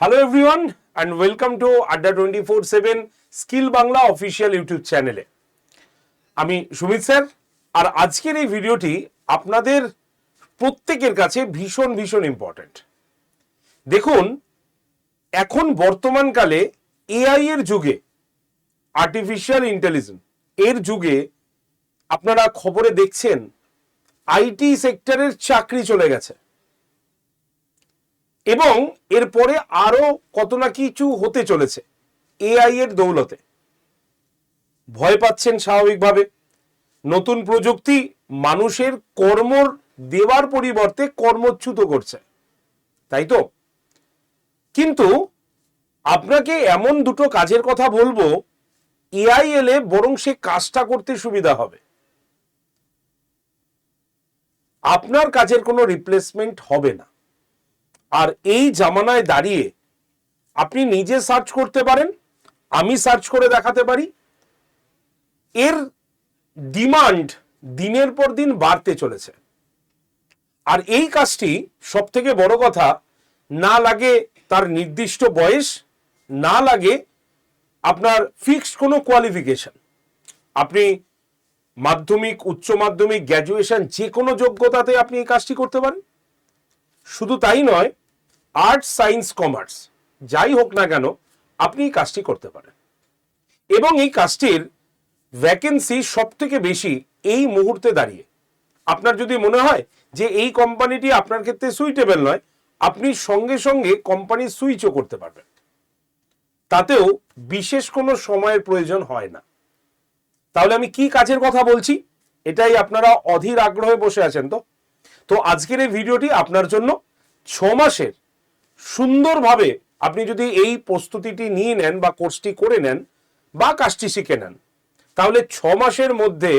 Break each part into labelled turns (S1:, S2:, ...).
S1: Hello everyone and welcome to আড্ডা twenty four seven skill Bangla official YouTube চ্যানেলে আমি Sumit sir, আর আজকের এই ভিডিওটি আপনাদের প্রত্যেকের কাছে ভীষণ ভীষণ ইম্পর্ট্যান্ট দেখুন, এখন বর্তমানকালে এআই এর যুগে আর্টিফিশিয়াল ইন্টেলিজেন্স এর যুগে আপনারা খবরে দেখছেন আইটি সেক্টরের চাকরি চলে গেছে। এবং এরপরে আরও কত না কিছু হতে চলেছে এআই এর দৌলতে। ভয় পাচ্ছেন স্বাভাবিকভাবে। নতুন প্রযুক্তি মানুষের কর্মর দেওয়ার পরিবর্তে কর্মচ্যুত করছে। তাই তো? কিন্তু আপনাকে এমন দুটো কাজের কথা বলব, এআই এলে বরং সে কাজটা করতে সুবিধা হবে। আপনার কাজের কোনো রিপ্লেসমেন্ট হবে না। আর এই জামানায় দাঁড়িয়ে আপনি নিজে সার্চ করতে পারেন, আমি সার্চ করে দেখাতে পারি। এর ডিমান্ড দিনের পর দিন বাড়তে চলেছে। আর এই কাজটি সব থেকে বড় কথা, না লাগে তার নির্দিষ্ট বয়স, না লাগে আপনার ফিক্সড কোনো কোয়ালিফিকেশন আপনি মাধ্যমিক, উচ্চ মাধ্যমিক গ্র্যাজুয়েশন যে কোনো যোগ্যতাতে আপনি এই কাজটি করতে পারেন। শুধু তাই নয় আর্টস সায়েন্স কমার্স যাই হোক না কেন, আপনি এই কাজটি করতে পারেন। এবং এই কাজটির ভ্যাকেন্সি সব থেকে বেশি এই মুহূর্তে দাঁড়িয়ে। আপনার যদি মনে হয় যে এই কোম্পানিটি আপনার ক্ষেত্রে সুইটেবল নয়, আপনি সঙ্গে সঙ্গে কোম্পানি সুইচও করতে পারবেন। তাতেও বিশেষ কোনো সময়ের প্রয়োজন হয় না। তাহলে আমি কি কাজের কথা বলছি? এটাই আপনারা অধীর আগ্রহে বসে আছেন তো? তো আজকের এই ভিডিওটি আপনার জন্য। ছ মাসের সুন্দরভাবে আপনি যদি এই প্রস্তুতিটি নিয়ে নেন বা কোর্সটি করে নেন বা কাজটি শিখে নেন, তাহলে ছ মাসের মধ্যে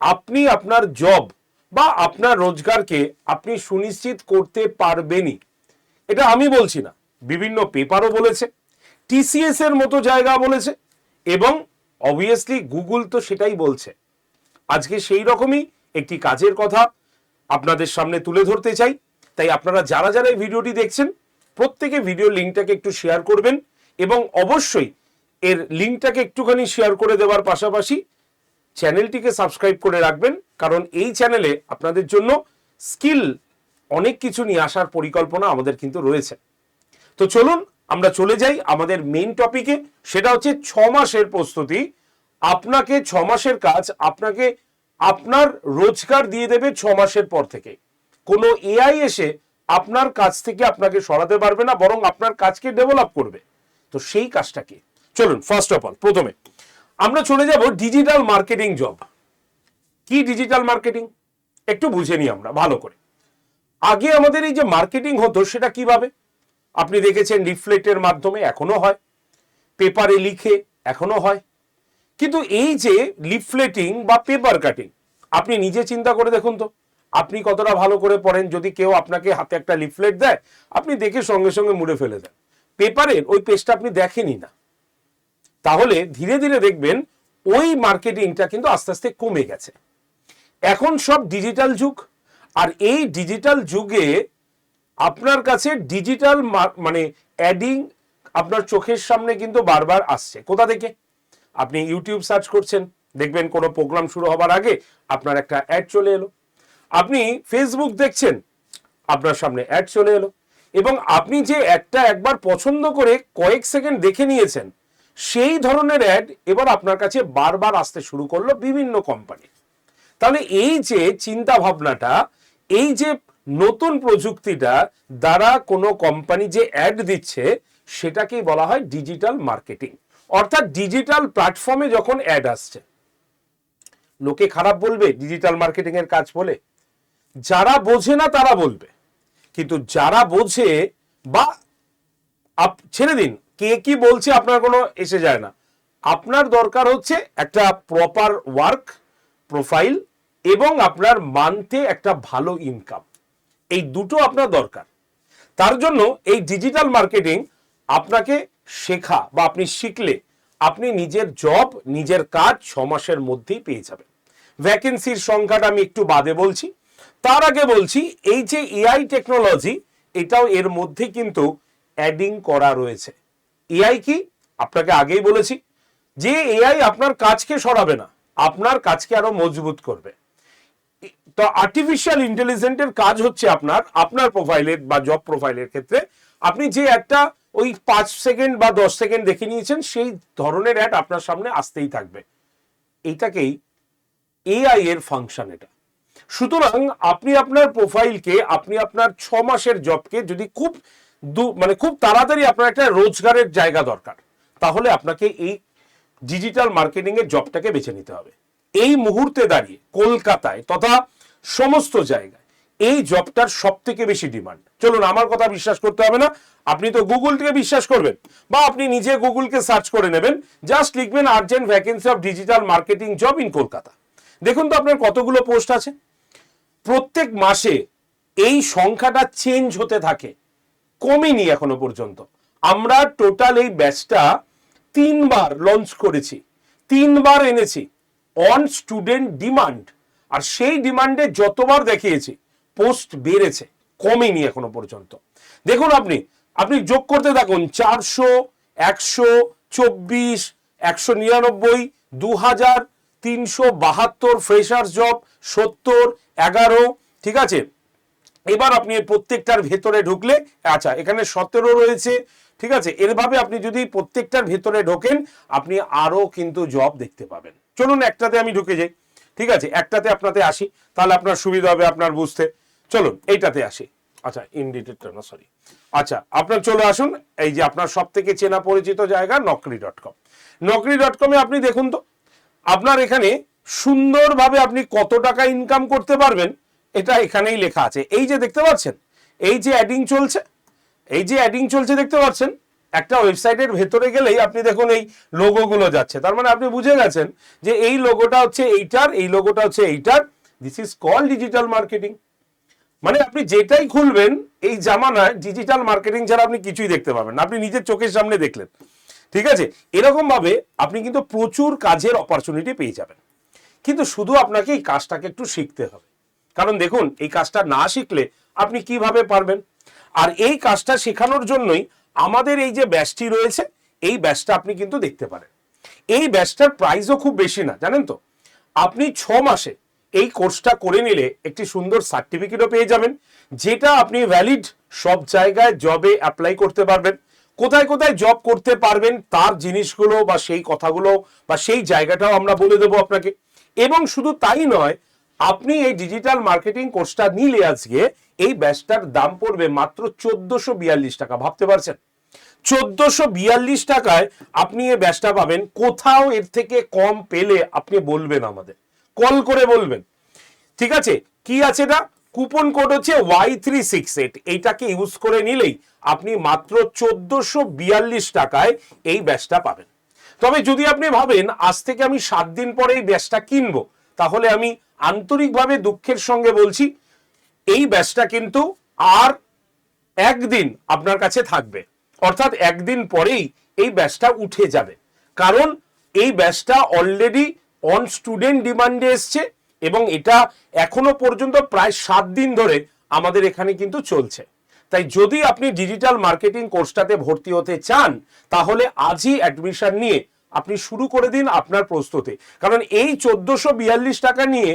S1: আপনি আপনার জব বা আপনার রোজগারকে আপনি সুনিশ্চিত করতে পারবেনই। এটা আমি বলছি না, বিভিন্ন পেপারও বলেছে টিসিএস এর মতো জায়গা বলেছে এবং অবভিয়াসলি গুগল তো সেটাই বলছে। আজকে সেই রকমই একটি কাজের কথা আপনাদের সামনে তুলে ধরতে চাই। তাই আপনারা যারা যারা এই ভিডিওটি দেখছেন প্রত্যেকে ভিডিও লিঙ্কটাকে একটু শেয়ার করবেন এবং অবশ্যই এর লিঙ্কটাকে একটুখানি শেয়ার করে দেওয়ার পাশাপাশি চ্যানেলটিকে সাবস্ক্রাইব করে রাখবেন। কারণ এই চ্যানেলে আপনাদের জন্য স্কিল অনেক কিছু নিয়ে আসার পরিকল্পনা আমাদের কিন্তু রয়েছে। তো চলুন আমরা চলে যাই আমাদের মেইন টপিকে সেটা হচ্ছে ছ মাসের প্রস্তুতি। আপনাকে ছ মাসের কাজ আপনাকে আপনার রোজগার দিয়ে দেবে ছ মাসের পর থেকে। কোনো এআই এসে আপনার কাজ থেকে আপনাকে সরাতে পারবে না, বরং আপনার কাজকে ডেভেলপ করবে। তো সেই কাজটাকে চলুন ফার্স্ট অফ অল প্রথমে আমরা চলে যাব ডিজিটাল মার্কেটিং জব কি ডিজিটাল মার্কেটিং একটু বুঝে নিই আমরা, ভালো করে। আগে আমাদের এই যে মার্কেটিং হতো, সেটা কীভাবে? আপনি দেখেছেন লিফলেটের মাধ্যমে, এখনও হয়। পেপারে লিখে, এখনও হয়। কিন্তু এই যে লিফলেটিং বা পেপার কাটিং আপনি নিজে চিন্তা করে দেখুন তো। আপনি কতটা ভালো করে পড়েন, যদি কেউ আপনাকে হাতে একটা লিফলেট দেয়, আপনি দেখে সঙ্গে সঙ্গে মুড়ে ফেলে দেন। পেপারের ওই পেজটা আপনি দেখেনই না। তাহলে ধীরে ধীরে দেখবেন ওই মার্কেটিংটা কিন্তু আস্তে আস্তে কমে গেছে। এখন সব ডিজিটাল যুগ, আর এই ডিজিটাল যুগে আপনার কাছে ডিজিটাল মানে অ্যাডিং আপনার চোখের সামনে কিন্তু বারবার আসছে। কোথা থেকে? আপনি ইউটিউব সার্চ করছেন, দেখবেন কোনো প্রোগ্রাম শুরু হবার আগে আপনার একটা অ্যাড চলে এলো। আপনি ফেসবুক দেখছেন, আপনার সামনে অ্যাড চলে এলো। এবং আপনি যে একটা একবার পছন্দ করে কয়েক সেকেন্ড দেখে নিয়েছেন, সেই ধরনের অ্যাড এবার আপনার কাছে বারবার আসতে শুরু করল বিভিন্ন কোম্পানি তাহলে এই যে চিন্তা ভাবনাটা এই যে নতুন প্রযুক্তিটা দ্বারা কোনো কোম্পানি যে অ্যাড দিচ্ছে, সেটাকেই বলা হয় ডিজিটাল মার্কেটিং অর্থাৎ ডিজিটাল প্ল্যাটফর্মে যখন অ্যাড আসছে, লোকে খারাপ বলবে ডিজিটাল মার্কেটিং এর কাজ বলে। যারা বোঝে না, তারা বলবে। কিন্তু যারা বোঝে বা ছেড়ে দিন, কে কি বলছে আপনার কোনো এসে যায় না। আপনার দরকার হচ্ছে একটা প্রপার ওয়ার্ক প্রোফাইল এবং আপনার মান্থে একটা ভালো ইনকাম এই দুটো আপনার দরকার। তার জন্য এই ডিজিটাল মার্কেটিং আপনাকে শেখা বা আপনি শিখলে আপনি নিজের জব নিজের কাজ ছ মাসের মধ্যেই পেয়ে যাবেন। ভ্যাকেন্সির সংখ্যাটা আমি একটু বাদে বলছি। তার আগে বলছি, এই যে এআই টেকনোলজি এটাও এর মধ্যে কিন্তু অ্যাডিং করা রয়েছে। এআই কি? আপনাকে আগেই বলেছি। যে এআই আপনার কাজকে সরাবে না, আপনার কাজকে আরও মজবুত করবে। তো আর্টিফিশিয়াল ইন্টেলিজেন্টের কাজ হচ্ছে আপনার আপনার প্রোফাইলের বা জব প্রোফাইলের ক্ষেত্রে আপনি যে একটা ওই পাঁচ সেকেন্ড বা দশ সেকেন্ড দেখে নিয়েছেন, সেই ধরনের অ্যাড আপনার সামনে আসতেই থাকবে। এইটাকেই এআই এর ফাংশন এটা। সুতরাং আপনি আপনার প্রোফাইলকে আপনি আপনার ছ মাসের জবকে যদি খুব মানে খুব তাড়াতাড়ি আপনার একটা রোজগারের জায়গা দরকার, তাহলে আপনাকে এই ডিজিটাল মার্কেটিং এর জবটাকে বেছে নিতে হবে। এই মুহূর্তে দাঁড়িয়ে কলকাতায় তথা সমস্ত জায়গায় এই জবটার সব থেকে বেশি ডিমান্ড চলুন, আমার কথা বিশ্বাস করতে হবে না, আপনি তো গুগল থেকে বিশ্বাস করবেন, বা আপনি নিজে গুগলকে সার্চ করে নেবেন জাস্ট লিখবেন urgent vacancy of digital marketing job in Kolkata দেখুন তো আপনার কতগুলো পোস্ট আছে। প্রত্যেক মাসে এই সংখ্যাটা চেঞ্জ হতে থাকে, কমেনি এখনও পর্যন্ত। আমরা টোটাল এই ব্যাচটা তিনবার লঞ্চ করেছি, তিনবার এনেছি অন স্টুডেন্ট ডিমান্ড আর সেই ডিমান্ডে যতবার দেখিয়েছি পোস্ট বেড়েছে, কমেনি এখনও পর্যন্ত। দেখুন আপনি আপনি যোগ করতে থাকুন, চারশো, একশো, চব্বিশ, একশো নিরানব্বই দু হাজার তিনশো বাহাত্তর ফ্রেশার্স জব সত্তর এগারো, ঠিক আছে? এবার আপনি প্রত্যেকটার ভেতরে ঢুকলে আচ্ছা এখানে সতেরো রয়েছে, ঠিক আছে? এরভাবে আপনি যদি প্রত্যেকটার ভেতরে ঢোকেন, আপনি আরও কিন্তু জব দেখতে পাবেন। চলুন একটাতে আমি ঢুকে যাই, ঠিক আছে? একটাতে আপনাতে আসি, তাহলে আপনার সুবিধা হবে আপনার বুঝতে। চলুন, এইটাতে আসি। আচ্ছা ইনডিটেডটা না সরি আচ্ছা আপনার চলে আসুন, এই যে আপনার সব থেকে চেনা পরিচিত জায়গা নকরি ডট কম। নকরি ডট কমে আপনি দেখুন তো, আপনার এখানে সুন্দরভাবে আপনি কত টাকা ইনকাম করতে পারবেন, এটা এখানেই লেখা আছে। এই যে দেখতে পাচ্ছেন, এই যে অ্যাডিং চলছে, এই যে অ্যাডিং চলছে দেখতে পাচ্ছেন, একটা ওয়েবসাইটের ভেতরে গেলেই আপনি দেখুন এই লোগোগুলো যাচ্ছে। তার মানে আপনি বুঝে গেছেন যে এই লোগোটা হচ্ছে এইটার, এই লোগোটা হচ্ছে এইটার। This is call digital marketing মানে আপনি যেটাই খুলবেন, এই জামানায় ডিজিটাল মার্কেটিং ছাড়া আপনি কিছুই দেখতে পাবেন আপনি নিজের চোখের সামনে দেখলেন। ঠিক আছে? এরকম ভাবে আপনি কিন্তু প্রচুর কাজের অপরচুনিটি পেয়ে যাবেন। কিন্তু শুধু আপনাকে এই কাজটাকে একটু শিখতে হবে। কারণ দেখুন, এই কাজটা না শিখলে আপনি কীভাবে পারবেন? আর এই কাজটা শেখানোর জন্যই আমাদের এই যে ব্যাচটি রয়েছে, এই ব্যাচটা আপনি কিন্তু দেখতে পারেন। এই ব্যাচটার প্রাইসও খুব বেশি না, জানেন তো? আপনি ছ মাসে এই কোর্সটা করে নিলে একটি সুন্দর সার্টিফিকেটও পেয়ে যাবেন, যেটা আপনি ভ্যালিড সব জায়গায় জবে অ্যাপ্লাই করতে পারবেন। কোথায় কোথায় জব করতে পারবেন, তার জিনিসগুলো বা সেই কথাগুলো বা সেই জায়গাটাও আমরা বলে দেবো আপনাকে। এবং শুধু তাই নয়, আপনি এই ডিজিটাল মার্কেটিং কোর্সটা নিলে আজকে এই ব্যাচটার দাম পড়বে মাত্র চোদ্দশো বিয়াল্লিশ টাকা। ভাবতে পারছেন? চোদ্দশো বিয়াল্লিশ টাকায় আপনি এই ব্যাচটা পাবেন। কোথাও এর থেকে কম পেলে আপনি বলবেন আমাদের। কল করে বলবেন। ঠিক আছে? কি আছে এটা? কুপন কোড হচ্ছে ওয়াই থ্রি সিক্স এইট। এইটাকে ইউজ করে নিলেই আপনি মাত্র চোদ্দশো বিয়াল্লিশ টাকায় এই ব্যাচটা পাবেন। তবে যদি আপনি ভাবেন আজ থেকে আমি সাত দিন পরে এই ব্যাচটা কিনবো, তাহলে আমি আন্তরিকভাবে দুঃখের সঙ্গে বলছি, এই ব্যাচটা কিন্তু আর একদিন আপনার কাছে থাকবে। অর্থাৎ একদিন পরেই এই ব্যাচটা উঠে যাবে। কারণ এই ব্যাচটা অলরেডি অন স্টুডেন্ট ডিমান্ডে এসছে এবং এটা এখনও পর্যন্ত প্রায় সাত দিন ধরে আমাদের এখানে কিন্তু চলছে। তাই যদি আপনি ডিজিটাল মার্কেটিং কোর্সটাতে ভর্তি হতে চান, তাহলে আজই অ্যাডমিশন নিয়ে আপনি শুরু করে দিন আপনার প্রস্তুতি। কারণ এই চোদ্দশো বিয়াল্লিশ টাকা নিয়ে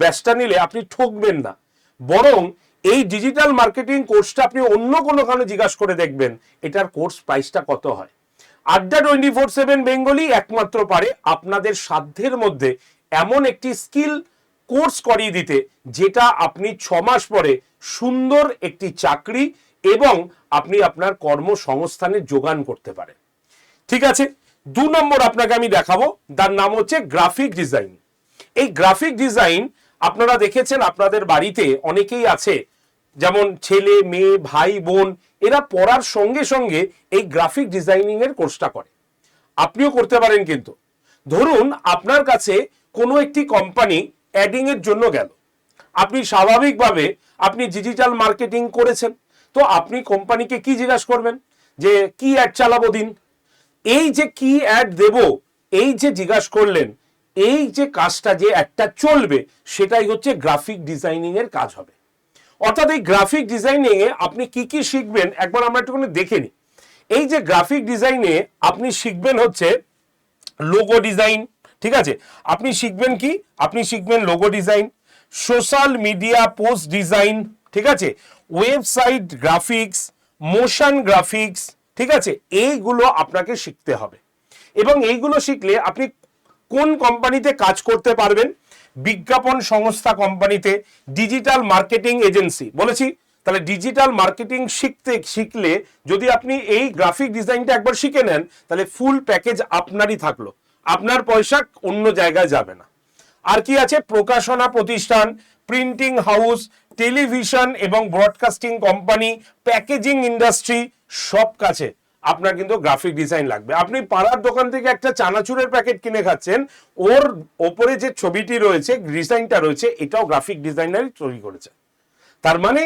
S1: ব্যাচটা নিলে আপনি ঠকবেন না। বরং এই ডিজিটাল মার্কেটিং কোর্সটা আপনি অন্য কোনো কারণে জিজ্ঞাসা করে দেখবেন, এটার কোর্স প্রাইসটা কত হয়। আড্ডা টোয়েন্টি ফোর সেভেন বেঙ্গলি একমাত্র পারে আপনাদের সাধ্যের মধ্যে এমন একটি স্কিল কোর্স করিয়ে দিতে, যেটা আপনি ছ মাস পরে সুন্দর একটি চাকরি এবং আপনি আপনার কর্মসংস্থানের যোগান করতে পারেন। ঠিক আছে? দু নম্বর আপনাকে আমি দেখাবো, তার নাম হচ্ছে গ্রাফিক ডিজাইন এই গ্রাফিক ডিজাইন আপনারা দেখেছেন, আপনাদের বাড়িতে অনেকেই আছে, যেমন ছেলে, মেয়ে, ভাই, বোন, এরা পড়ার সঙ্গে সঙ্গে এই গ্রাফিক ডিজাইনিং এর কোর্সটা করে। আপনিও করতে পারেন কিন্তু। ধরুন, আপনার কাছে কোনো একটি কোম্পানি অ্যাডিং এর জন্য গেল। আপনি স্বাভাবিকভাবে আপনি ডিজিটাল মার্কেটিং করেছেন। তো আপনি কোম্পানিকে কি জিজ্ঞাসা করবেন? যে, কি অ্যাড চালাবো দিন? এই যে কি অ্যাড দেব, এই যে জিজ্ঞাসা করলেন, এই যে কাজটা যে একটা চলবে, সেটাই হচ্ছে গ্রাফিক ডিজাইনিং এর কাজ হবে। অর্থাৎ এই গ্রাফিক ডিজাইনিং এ আপনি কি কি শিখবেন, একবার আমরা একটুখানি দেখে নিই। এই যে গ্রাফিক ডিজাইনে আপনি শিখবেন হচ্ছে লোগো ডিজাইন ঠিক আছে? আপনি শিখবেন কি? আপনি শিখবেন logo design social media post design ঠিক আছে? ওয়েবসাইট গ্রাফিক্স মোশন গ্রাফিক্স ঠিক আছে? এইগুলো আপনাকে শিখতে হবে। এবং এইগুলো শিখলে আপনি কোন কোম্পানিতে কাজ করতে পারবেন? বিজ্ঞাপন সংস্থা কোম্পানিতে ডিজিটাল মার্কেটিং এজেন্সি। বলেছি, তাহলে ডিজিটাল মার্কেটিং শিখতে, শিখলে যদি আপনি এই গ্রাফিক ডিজাইনটা একবার শিখে নেন, তাহলে ফুল প্যাকেজ আপনারই থাকল। আপনার পয়সা অন্য জায়গায় যাবে না। আর কি আছে? প্রকাশনা প্রতিষ্ঠান প্রিন্টিং হাউস টেলিভিশন এবং ব্রডকাস্টিং কোম্পানি প্যাকেজিং ইন্ডাস্ট্রি সব কাছে। আপনার কিন্তু গ্রাফিক ডিজাইন লাগবে। আপনি পাড়ার দোকান থেকে একটা চানাচুরের প্যাকেট কিনে খাচ্ছেন, ওর ওপরে যে ছবিটি রয়েছে ডিজাইনটা রয়েছে, এটাও গ্রাফিক ডিজাইনারই তৈরি করেছে। তার মানে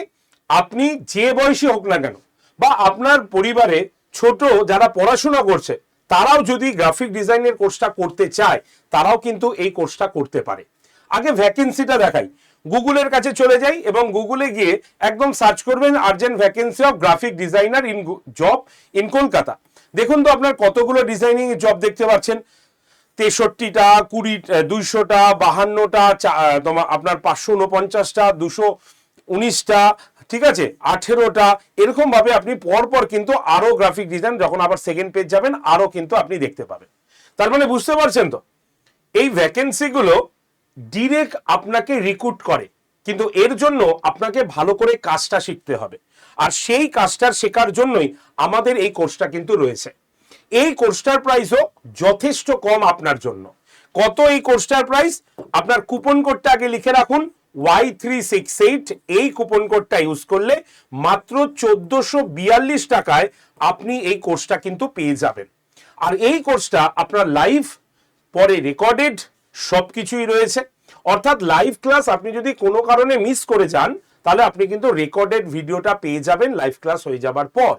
S1: আপনি যে বয়সী হোক না কেন, বা আপনার পরিবারে ছোট যারা পড়াশোনা করছে তারাও যদি গ্রাফিক ডিজাইনের কোর্সটা করতে চায়, তারাও কিন্তু এই কোর্সটা করতে পারে। আগে ভ্যাকেন্সিটা দেখাই। গুগলের কাছে চলে যাই এবং গুগলে গিয়ে একদম সার্চ করবেন urgent vacancy of graphic designer in job in Kolkata দেখুন তো আপনার কতগুলো ডিজাইনিং জব দেখতে পাচ্ছেন। তেষট্টিটা, কুড়ি দুইশোটা, বাহান্নটা তোমার আপনার পাঁচশো উনপঞ্চাশটা দুশো উনিশটা ঠিক আছে? আঠেরোটা। এরকম ভাবে আপনি পরপর কিন্তু আরও গ্রাফিক ডিজাইন যখন আবার সেকেন্ড পেজ যাবেন আরও কিন্তু আপনি দেখতে পাবেন। তার মানে বুঝতে পারছেন তো? এই ভ্যাকেন্সিগুলো ডিরেক্ট আপনাকে রিক্রুট করে। কিন্তু এর জন্য আপনাকে ভালো করে কাজটা শিখতে হবে। আর সেই কাজটার শেখার জন্যই আমাদের এই কোর্সটা কিন্তু রয়েছে। এই কোর্সটার প্রাইসও যথেষ্ট কম আপনার জন্য। কত এই কোর্সটার প্রাইস আপনার কুপন কোডটা আগে লিখে রাখুন। ওয়াই থ্রি সিক্স এইট এই কুপন কোডটা ইউজ করলে মাত্র চোদ্দশো বিয়াল্লিশ টাকায় আপনি এই কোর্সটা কিন্তু পেয়ে যাবেন। আর এই কোর্সটা আপনার লাইভ পরে রেকর্ডেড সব কিছুই রয়েছে। অর্থাৎ লাইভ ক্লাস আপনি যদি কোনো কারণে মিস করে যান, তাহলে আপনি কিন্তু রেকর্ডেড ভিডিওটা পেয়ে যাবেন লাইভ ক্লাস হয়ে যাবার পর।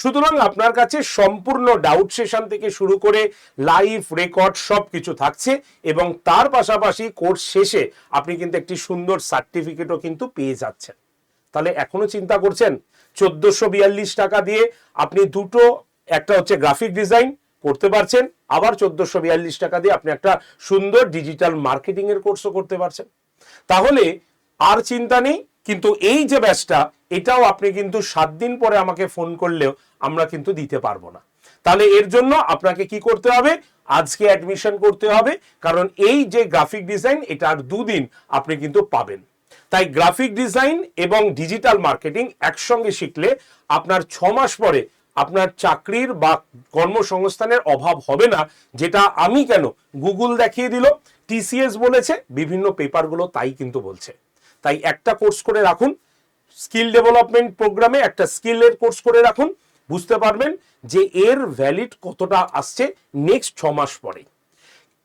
S1: সুতরাং আপনার কাছে সম্পূর্ণ ডাউট সেশন থেকে শুরু করে লাইভ রেকর্ড সব কিছু থাকছে এবং তার পাশাপাশি কোর্স শেষে আপনি কিন্তু একটি সুন্দর সার্টিফিকেটও কিন্তু পেয়ে যাচ্ছেন। তাহলে এখনও চিন্তা করছেন? চোদ্দশো বিয়াল্লিশ টাকা দিয়ে আপনি দুটো একটা হচ্ছে গ্রাফিক ডিজাইন করতে পারছেন, আবার চোদ্দশো বিয়াল্লিশ টাকা দিয়ে আপনি একটা সুন্দর ডিজিটাল মার্কেটিং এর কোর্সও করতে পারছেন। তাহলে আর চিন্তা নেই, কিন্তু এই যে ব্যাচটা এটাও আপনি কিন্তু সাত দিন পরে আমাকে ফোন করলেও আমরা কিন্তু দিতে পারব না। তাহলে এর জন্য আপনাকে কি করতে হবে? আজকে অ্যাডমিশন করতে হবে, কারণ এই যে গ্রাফিক ডিজাইন এটা আর দুদিন আপনি কিন্তু পাবেন। তাই গ্রাফিক ডিজাইন এবং ডিজিটাল মার্কেটিং একসঙ্গে শিখলে আপনার ছ মাস পরে আপনার চাকরির বা কর্মসংস্থানের অভাব হবে না, যেটা আমি কেন? গুগল দেখিয়ে দিল টিসিএস বলেছে, বিভিন্ন পেপারগুলো তাই কিন্তু বলছে। তাই একটা কোর্স করে রাখুন স্কিল ডেভেলপমেন্ট প্রোগ্রামে একটা স্কিলের কোর্স করে রাখুন। বুঝতে পারবেন যে এর ভ্যালিড কতটা আসছে নেক্সট ছ মাস পরে।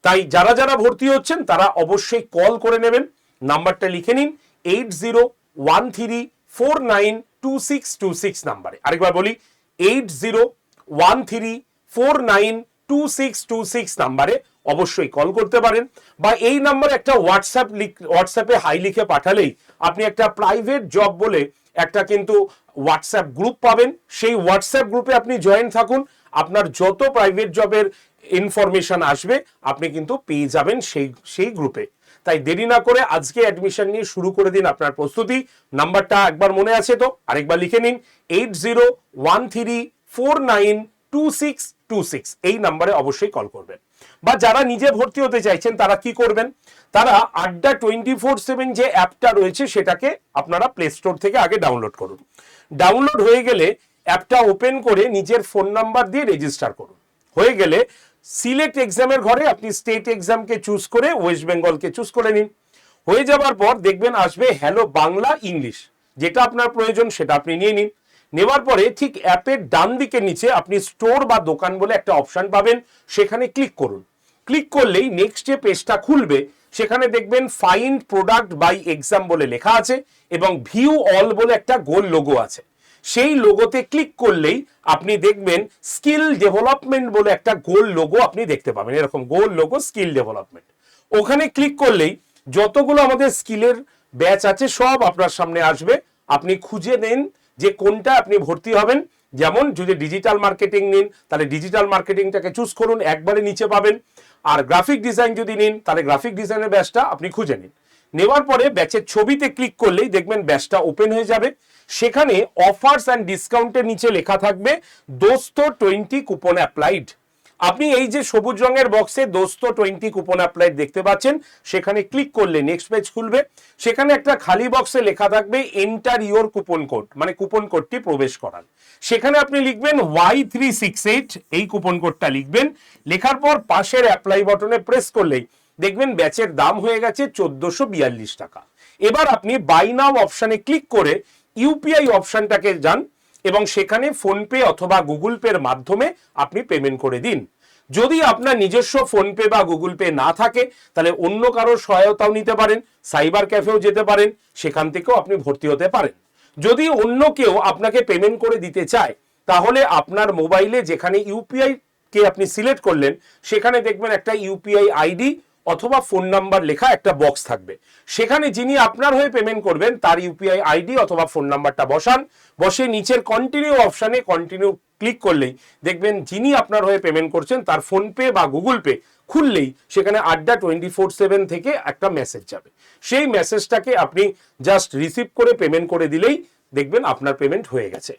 S1: তাই যারা যারা ভর্তি হচ্ছেন, তারা অবশ্যই কল করে নেবেন। নাম্বারটা লিখে নিন eight zero one three four nine two six two six নাম্বারে। আরেকবার বলি eight zero one three four nine two six two six নাম্বারে অবশ্যই কল করতে পারেন বা এই নাম্বারে একটা হোয়াটসঅ্যাপ হোয়াটসঅ্যাপে হাই লিখে পাঠালেই আপনি একটা প্রাইভেট জব বলে একটা কিন্তু হোয়াটসঅ্যাপ গ্রুপ পাবেন। সেই হোয়াটসঅ্যাপ গ্রুপে আপনি জয়েন থাকুন। আপনার যত প্রাইভেট জবের ইনফরমেশন আসবে, আপনি কিন্তু পেয়ে যাবেন সেই সেই গ্রুপে তাই দেরি না করে আজকে অ্যাডমিশন নিয়ে শুরু করে দিন আপনার প্রস্তুতি। নাম্বারটা একবার মনে আছে তো আরেকবার লিখে নিন। Eight zero one three four nine two six two six এই নাম্বারে অবশ্যই কল করবেন। বা যারা নিজে ভর্তি হতে চাইছেন, তারা কি করবেন? তারা আড্ডা টোয়েন্টি ফোর সেভেন যে অ্যাপটা রয়েছে, সেটাকে আপনারা প্লে স্টোর থেকে আগে ডাউনলোড করুন। ডাউনলোড হয়ে গেলে অ্যাপটা ওপেন করে নিজের ফোন নাম্বার দিয়ে রেজিস্টার করুন। হয়ে গেলে সিলেক্ট এক্সামের ঘরে আপনি স্টেট এক্সামকে চুজ করে ওয়েস্ট বেঙ্গলকে চুজ করে নিন। হয়ে যাবার পর দেখবেন আসবে হ্যালো বাংলা ইংলিশ যেটা আপনার প্রয়োজন, সেটা আপনি নিয়ে নিন। নেওয়ার পরে ঠিক অ্যাপের ডান দিকে নিচে আপনি স্টোর বা দোকান বলে একটা অপশন পাবেন, সেখানে ক্লিক করুন। ক্লিক করলেই নেক্সট যে পেজটা খুলবে, সেখানে দেখবেন ফাইন্ড প্রোডাক্ট বাই এক্সাম বলে লেখা আছে এবং ভিউ অল বলে একটা গোল লোগো আছে। সেই লোগোতে ক্লিক করলেই আপনি দেখবেন স্কিল ডেভেলপমেন্ট বলে একটা গোল লোগো আপনি দেখতে পাবেন। এরকম গোল লোগো স্কিল ডেভেলপমেন্ট ওখানে ক্লিক করলেই যতগুলো আমাদের স্কিলের ব্যাচ আছে সব আপনার সামনে আসবে। আপনি খুঁজে নেন যে কোনটা আপনি ভর্তি হবেন, যেমন যদি ডিজিটাল মার্কেটিং নিন, তাহলে ডিজিটাল মার্কেটিংটাকে চুজ করুন, একবারে নিচে পাবেন। আর গ্রাফিক ডিজাইন যদি নিন, তাহলে গ্রাফিক ডিজাইনের ব্যাচটা আপনি খুঁজে নিন। নেওয়ার পরে ব্যাচের ছবিতে ক্লিক করলেই দেখবেন ব্যাচটা ওপেন হয়ে যাবে। সেখানে অফার্স অ্যান্ড ডিসকাউন্টের নিচে লেখা থাকবে, দোস্ত টোয়েন্টি কুপন অ্যাপ্লাইড আপনি এই যে সবুজ রঙের বক্সে দোস্ত টোয়েন্টি কুপন অ্যাপ্লাইড দেখতে পাচ্ছেন, সেখানে ক্লিক করলে নেক্সট পেজ খুলবে। সেখানে একটা খালি বক্সে লেখা থাকবে এন্টার ইওর কুপন কোড মানে কুপন কোডটি প্রবেশ করান সেখানে আপনি লিখবেন ওয়াই থ্রি সিক্স এইট এই কুপন কোডটা লিখবেন। লেখার পর পাশের অ্যাপ্লাই বটনে প্রেস করলেই দেখবেন ব্যাচের দাম হয়ে গেছে চোদ্দশো বিয়াল্লিশ টাকা। এবার আপনি বাই নাও অপশানে ক্লিক করে ইউপিআই অপশনটাকে যান এবং সেখানে ফোনপে অথবা গুগল পের মাধ্যমে আপনি পেমেন্ট করে দিন। যদি আপনার নিজস্ব ফোনপে বা গুগল পে না থাকে, তাহলে অন্য কারোর সহায়তাও নিতে পারেন, সাইবার ক্যাফেও যেতে পারেন, সেখান থেকেও আপনি ভর্তি হতে পারেন। যদি অন্য কেউ আপনাকে পেমেন্ট করে দিতে চায়, তাহলে আপনার মোবাইলে যেখানে ইউপিআই কে আপনি সিলেক্ট করলেন, সেখানে দেখবেন একটা ইউপিআই আইডি অথবা ফোন নাম্বার লেখা একটা বক্স থাকবে। সেখানে যিনি আপনার হয়ে পেমেন্ট করবেন, তার ইউপিআই আইডি অথবা ফোন নাম্বারটা বসান। বসে নিচের কন্টিনিউ অপশানে কন্টিনিউ ক্লিক করলেই দেখবেন যিনি আপনার হয়ে পেমেন্ট করছেন, তার ফোনপে বা গুগল পে খুললেই সেখানে আড্ডা টোয়েন্টি ফোর সেভেন থেকে একটা মেসেজ যাবে। সেই মেসেজটাকে আপনি জাস্ট রিসিভ করে পেমেন্ট করে দিলেই দেখবেন আপনার পেমেন্ট হয়ে গেছে।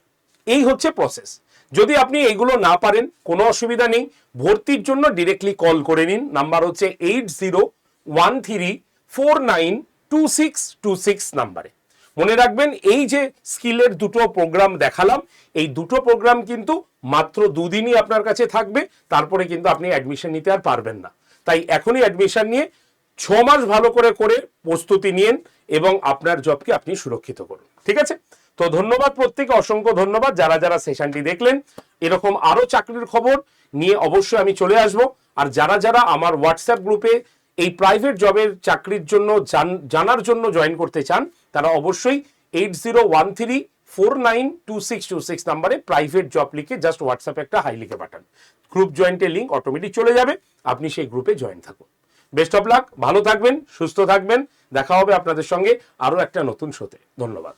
S1: এই হচ্ছে প্রসেস যদি আপনি এইগুলো না পারেন, কোনো অসুবিধা নেই। ভর্তির জন্য ডিরেক্টলি কল করে নিন। নাম্বার হচ্ছে eight zero one three four nine two six two six নাম্বারে মনে রাখবেন, এই যে স্কিলের দুটো প্রোগ্রাম দেখালাম, এই দুটো প্রোগ্রাম কিন্তু মাত্র দুদিনই আপনার কাছে থাকবে। তারপরে কিন্তু আপনি অ্যাডমিশন নিতে আর পারবেন না। তাই এখনই অ্যাডমিশন নিয়ে ছ মাস ভালো করে করে প্রস্তুতি নিন এবং আপনার জবকে আপনি সুরক্ষিত করুন। ঠিক আছে? তো ধন্যবাদ প্রত্যেকে, অসংখ্য ধন্যবাদ। যারা যারা সেশনটি দেখলেন, এরকম আরও চাকরির খবর নিয়ে অবশ্যই আমি চলে আসব। আর যারা যারা আমার হোয়াটসঅ্যাপ গ্রুপে এই প্রাইভেট জবের চাকরির জন্য জানার জন্য জয়েন করতে চান, তারা অবশ্যই eight zero one three four nine two six two six নাম্বারে প্রাইভেট জব লিখে জাস্ট হোয়াটসঅ্যাপে একটা হাই লিখে পাঠান। গ্রুপ জয়েন্টের লিঙ্ক অটোমেটিক চলে যাবে, আপনি সেই গ্রুপে জয়েন থাকুন। বেস্ট অফ লাক ভালো থাকবেন, সুস্থ থাকবেন, দেখা হবে আপনাদের সঙ্গে আরও একটা নতুন শোতে ধন্যবাদ।